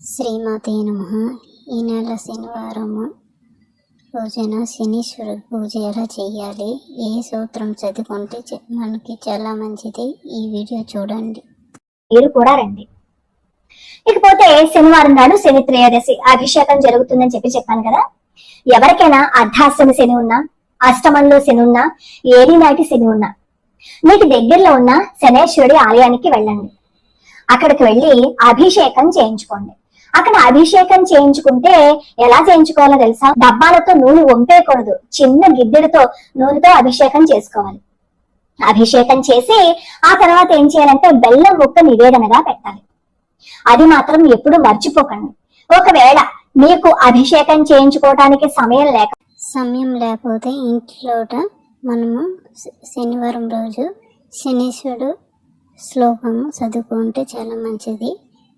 శ్రీమాతే నమ. ఈ నెల శనివారము రోజున శనీశ్వర పూజ ఎలా చేయాలి? ఏ సూత్రం చదువుకుంటే మనకి చాలా మంచిది. ఈ వీడియో చూడండి. మీరు కూడా రండి. ఇకపోతే శనివారం నాడు శని త్రయోదశి అభిషేకం జరుగుతుందని చెప్పి చెప్పాను కదా. ఎవరికైనా అర్ధాష్టమి శని ఉన్నా అష్టమంలో శని ఉన్నా ఏది నాటి శని ఉన్నా మీకు దగ్గరలో ఉన్న శనేశ్వరుడి ఆలయానికి వెళ్ళండి. అక్కడికి వెళ్ళి అభిషేకం చేయించుకోండి. అక్కడ అభిషేకం చేయించుకుంటే ఎలా చేయించుకోవాలో తెలుసా? డబ్బాలతో నూనె వంపేయకూడదు. చిన్న గిద్దెడితో నూనెతో అభిషేకం చేసుకోవాలి. అభిషేకం చేసి ఆ తర్వాత ఏం చేయాలంటే బెల్లం ముక్క నివేదనగా పెట్టాలి. అది మాత్రం ఎప్పుడు మర్చిపోకండి. ఒకవేళ మీకు అభిషేకం చేయించుకోవటానికి సమయం లేక సమయం లేకపోతే ఇంట్లోట మనము శనివారం రోజు శనీశ్వరుడు శ్లోకము చదువుకుంటే చాలా మంచిది.